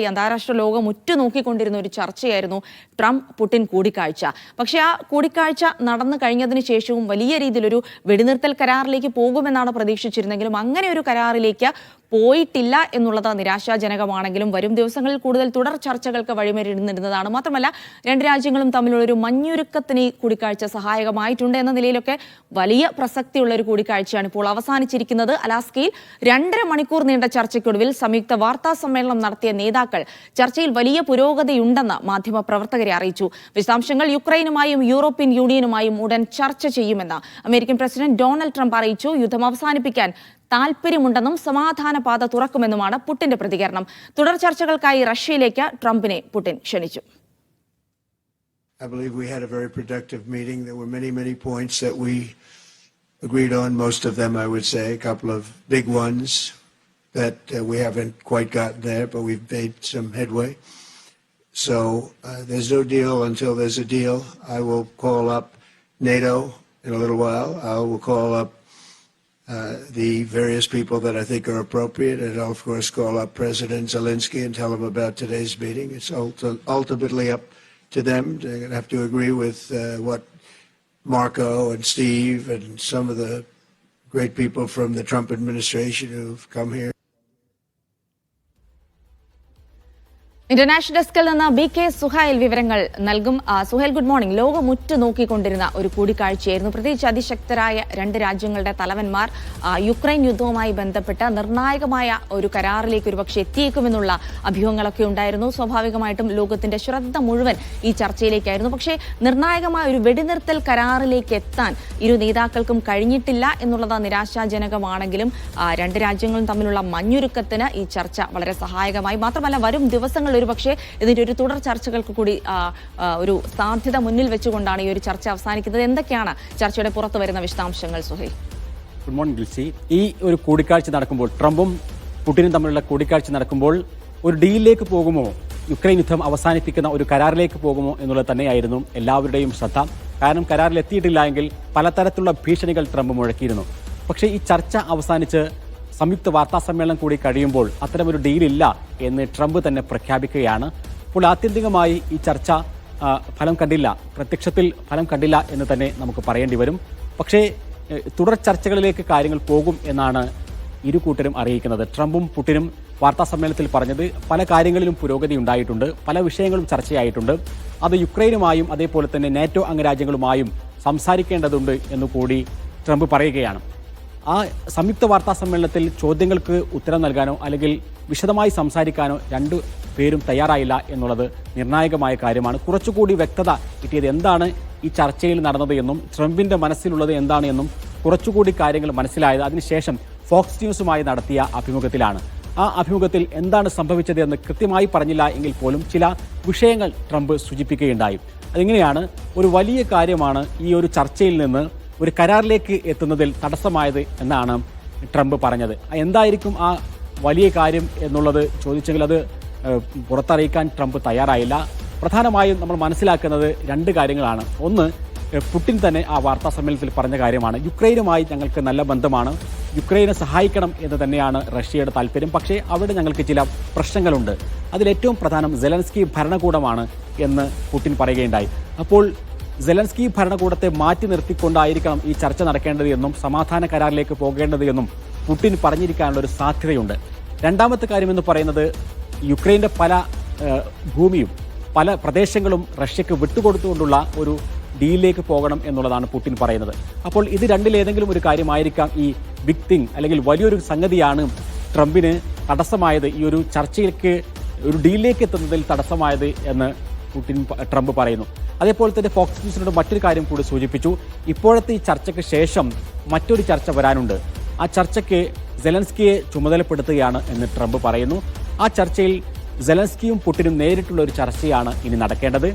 ഈ അന്താരാഷ്ട്ര ലോകം ഉറ്റുനോക്കിക്കൊണ്ടിരുന്ന ഒരു ചർച്ചയായിരുന്നു ട്രംപ് പുടിൻ കൂടിക്കാഴ്ച. പക്ഷേ ആ കൂടിക്കാഴ്ച നടന്നു കഴിഞ്ഞതിന് ശേഷവും വലിയ രീതിയിലൊരു വെടിനിർത്തൽ കരാറിലേക്ക് പോകുമെന്നാണ് പ്രതീക്ഷിച്ചിരുന്നെങ്കിലും അങ്ങനെ ഒരു കരാറിലേക്ക് പോയിട്ടില്ല എന്നുള്ളത് നിരാശാജനകമാണെങ്കിലും വരും ദിവസങ്ങളിൽ കൂടുതൽ തുടർ ചർച്ചകൾക്ക് വഴിമരുന്നിരുന്നതാണ് മാത്രമല്ല രണ്ട് രാജ്യങ്ങളും തമ്മിലുള്ള ഒരു മഞ്ഞുരുക്കത്തിന് കൂടിക്കാഴ്ച സഹായകമായിട്ടുണ്ട് എന്ന നിലയിലൊക്കെ വലിയ പ്രസക്തിയുള്ള ഒരു കൂടിക്കാഴ്ചയാണ് ഇപ്പോൾ അവസാനിച്ചിരിക്കുന്നത്. അലാസ്കയിൽ രണ്ടര മണിക്കൂർ നീണ്ട ചർച്ചയ്ക്കൊടുവിൽ സംയുക്ത വാർത്താ സമ്മേളനം നടത്തിയ നേതാക്കൾ ചർച്ചയിൽ വലിയ പുരോഗതിയുണ്ടെന്ന് മാധ്യമ പ്രവർത്തകരെ അറിയിച്ചു. വിശദാംശങ്ങൾ യുക്രൈനുമായും യൂറോപ്യൻ യൂണിയനുമായും ഉടൻ ചർച്ച ചെയ്യുമെന്ന് അമേരിക്കൻ പ്രസിഡന്റ് ഡൊണാൾഡ് ട്രംപ് അറിയിച്ചു. യുദ്ധം അവസാനിപ്പിക്കാൻ താൽപ്പര്യമുണ്ടെന്നും സമാധാന പാത തുറക്കുമെന്നുമാണ് പുട്ടിന്റെ പ്രതികരണം തുടർ ചർച്ചകൾക്കായി റഷ്യയിലേക്ക് ട്രംപിനെ പുടിൻ ക്ഷണിച്ചു I believe we had a very productive meeting. There were many, many points that we agreed on. Most of them, I would say, a couple of big ones that uh, we haven't quite gotten there, but we've made some headway. So uh, there's no deal until there's a deal. I will call up NATO in a little while. I will call up uh, the various people that I think are appropriate, and I'll of course call up President Zelensky and tell him about today's meeting. It's ulti- ultimately up to them. They're going to have to agree with uh, what Marco and Steve and some of the great people from the Trump administration who've come here. International ഡെസ്കിൽ നിന്ന് B K Suhail വിവരങ്ങൾ നൽകും. Suhail good morning ലോകം ഉറ്റുനോക്കിക്കൊണ്ടിരുന്ന ഒരു കൂടിക്കാഴ്ചയായിരുന്നു. പ്രത്യേകിച്ച് അതിശക്തരായ രണ്ട് രാജ്യങ്ങളുടെ തലവന്മാർ Ukraine യുദ്ധവുമായി ബന്ധപ്പെട്ട് നിർണായകമായ ഒരു കരാറിലേക്ക് ഒരുപക്ഷെ എത്തിയേക്കുമെന്നുള്ള അഭ്യൂഹങ്ങളൊക്കെ ഉണ്ടായിരുന്നു. സ്വാഭാവികമായിട്ടും ലോകത്തിന്റെ ശ്രദ്ധ മുഴുവൻ ഈ ചർച്ചയിലേക്കായിരുന്നു. പക്ഷേ നിർണായകമായ ഒരു വെടിനിർത്തൽ കരാറിലേക്ക് എത്താൻ ഇരു നേതാക്കൾക്കും കഴിഞ്ഞിട്ടില്ല എന്നുള്ളത് നിരാശാജനകമാണെങ്കിലും രണ്ട് രാജ്യങ്ങളും തമ്മിലുള്ള മഞ്ഞുരുക്കത്തിന് ഈ ചർച്ച വളരെ സഹായകമായി. മാത്രമല്ല വരും ദിവസങ്ങളിൽ ഒരുപക്ഷെ ഇതിന്റെ ഒരു തുടർ ചർച്ചകൾക്ക് കൂടി ഒരു സാധ്യത മുന്നിൽ വെച്ചുകൊണ്ടാണ് ഈ ഒരു ചർച്ച അവസാനിക്കുന്നത്. എന്തൊക്കെയാണ് ചർച്ചയുടെ പുറത്തു വരുന്ന വിശദാംശങ്ങൾ സുഹൈ ഗുഡ് മോർണിംഗ് ഡിൽസി ഈ ഒരു കൂടിക്കാഴ്ച നടക്കുമ്പോൾ ട്രംപും പുടിനും തമ്മിലുള്ള കൂടിക്കാഴ്ച നടക്കുമ്പോൾ ഒരു ഡീലിലേക്ക് പോകുമോ? യുക്രൈൻ യുദ്ധം അവസാനിപ്പിക്കുന്ന ഒരു കരാറിലേക്ക് പോകുമോ എന്നുള്ളത് തന്നെയായിരുന്നു എല്ലാവരുടെയും ശ്രദ്ധ. കാരണം കരാറിൽ എത്തിയിട്ടില്ല എങ്കിൽ പലതരത്തിലുള്ള ഭീഷണികൾ ട്രംപ് മുഴക്കിയിരുന്നു. പക്ഷേ ഈ ചർച്ച അവസാനിച്ച് സംയുക്ത വാർത്താ സമ്മേളനം കൂടി കഴിയുമ്പോൾ അത്തരമൊരു ഡീലില്ല എന്ന് ട്രംപ് തന്നെ പ്രഖ്യാപിക്കുകയാണ്. അപ്പോൾ ആത്യന്തികമായി ഈ ചർച്ച ഫലം കണ്ടില്ല. പ്രത്യക്ഷത്തിൽ ഫലം കണ്ടില്ല എന്ന് തന്നെ നമുക്ക് പറയേണ്ടി വരും. പക്ഷേ തുടർ ചർച്ചകളിലേക്ക് കാര്യങ്ങൾ പോകും എന്നാണ് ഇരു കൂട്ടരും അറിയിക്കുന്നത്. ട്രംപും പുടിനും വാർത്താ സമ്മേളനത്തിൽ പറഞ്ഞത് പല കാര്യങ്ങളിലും പുരോഗതി ഉണ്ടായിട്ടുണ്ട് പല വിഷയങ്ങളും ചർച്ചയായിട്ടുണ്ട്. അത് യുക്രൈനുമായും അതേപോലെ തന്നെ നാറ്റോ അംഗരാജ്യങ്ങളുമായും സംസാരിക്കേണ്ടതുണ്ട് എന്നുകൂടി ട്രംപ് പറയുകയാണ്. ആ സംയുക്ത വാർത്താ സമ്മേളനത്തിൽ ചോദ്യങ്ങൾക്ക് ഉത്തരം നൽകാനോ അല്ലെങ്കിൽ വിശദമായി സംസാരിക്കാനോ രണ്ടു പേരും തയ്യാറായില്ല എന്നുള്ളത് നിർണായകമായ കാര്യമാണ്. കുറച്ചുകൂടി വ്യക്തത കിട്ടിയത് എന്താണ് ഈ ചർച്ചയിൽ നടന്നത് എന്നും ട്രംപിന്റെ മനസ്സിലുള്ളത് എന്താണ് എന്നും കുറച്ചുകൂടി കാര്യങ്ങൾ മനസ്സിലായത് അതിനുശേഷം ഫോക്സ് ന്യൂസുമായി നടത്തിയ അഭിമുഖത്തിലാണ്. ആ അഭിമുഖത്തിൽ എന്താണ് സംഭവിച്ചത് എന്ന് കൃത്യമായി പറഞ്ഞില്ല എങ്കിൽ പോലും ചില വിഷയങ്ങൾ ട്രംപ് സൂചിപ്പിക്കുകയുണ്ടായി. അതിങ്ങനെയാണ് ഒരു വലിയ കാര്യമാണ് ഈ ഒരു ചർച്ചയിൽ നിന്ന് ഒരു കരാറിലേക്ക് എത്തുന്നതിൽ തടസ്സമായത് എന്നാണ് ട്രംപ് പറഞ്ഞത്. എന്തായിരിക്കും ആ വലിയ കാര്യം എന്നുള്ളത് ചോദിച്ചെങ്കിൽ അത് പുറത്തറിയിക്കാൻ ട്രംപ് തയ്യാറായില്ല. പ്രധാനമായും നമ്മൾ മനസ്സിലാക്കുന്നത് രണ്ട് കാര്യങ്ങളാണ്. ഒന്ന് പുടിൻ തന്നെ ആ വാർത്താ സമ്മേളനത്തിൽ പറഞ്ഞ കാര്യമാണ്. യുക്രൈനുമായി ഞങ്ങൾക്ക് നല്ല ബന്ധമാണ്. യുക്രൈനെ സഹായിക്കണം എന്ന് തന്നെയാണ് റഷ്യയുടെ താല്പര്യം. പക്ഷേ അവിടെ ഞങ്ങൾക്ക് ചില പ്രശ്നങ്ങളുണ്ട്. അതിലേറ്റവും പ്രധാനം സെലൻസ്കി ഭരണകൂടമാണ് എന്ന് പുടിൻ പറയുകയുണ്ടായി. അപ്പോൾ സെലൻസ്കി ഭരണകൂടത്തെ മാറ്റി നിർത്തിക്കൊണ്ടായിരിക്കണം ഈ ചർച്ച നടക്കേണ്ടത് എന്നും സമാധാന കരാറിലേക്ക് പോകേണ്ടത് എന്നും പുടിൻ പറഞ്ഞിരിക്കാനുള്ള ഒരു സാധ്യതയുണ്ട്. രണ്ടാമത്തെ കാര്യം എന്ന് പറയുന്നത് യുക്രൈന്റെ പല ഭൂമിയും പല പ്രദേശങ്ങളും റഷ്യക്ക് വിട്ടുകൊടുത്തുകൊണ്ടുള്ള ഒരു ഡീലിലേക്ക് പോകണം എന്നുള്ളതാണ് പുടിൻ പറയുന്നത്. അപ്പോൾ ഇത് രണ്ടിലേതെങ്കിലും ഒരു കാര്യമായിരിക്കാം ഈ ബിഗ് തിങ് അല്ലെങ്കിൽ വലിയൊരു സംഗതിയാണ് ട്രംപിന് തടസ്സമായത് ഈ ഒരു ചർച്ചയിലേക്ക് ഒരു ഡീലിലേക്ക് എത്തുന്നതിൽ തടസ്സമായത് എന്ന് പുടിൻ ട്രംപ് പറയുന്നു. അതേപോലെ തന്നെ ഫോക്സ് ന്യൂസിനോട് മറ്റൊരു കാര്യം കൂടി സൂചിപ്പിച്ചു. ഇപ്പോഴത്തെ ഈ ചർച്ചയ്ക്ക് ശേഷം മറ്റൊരു ചർച്ച വരാനുണ്ട്. ആ ചർച്ചയ്ക്ക് സെലൻസ്കിയെ ചുമതലപ്പെടുത്തുകയാണ് എന്ന് ട്രംപ് പറയുന്നു. ആ ചർച്ചയിൽ സെലൻസ്കിയും പുടിനും നേരിട്ടുള്ള ഒരു ചർച്ചയാണ് ഇനി നടക്കേണ്ടത്.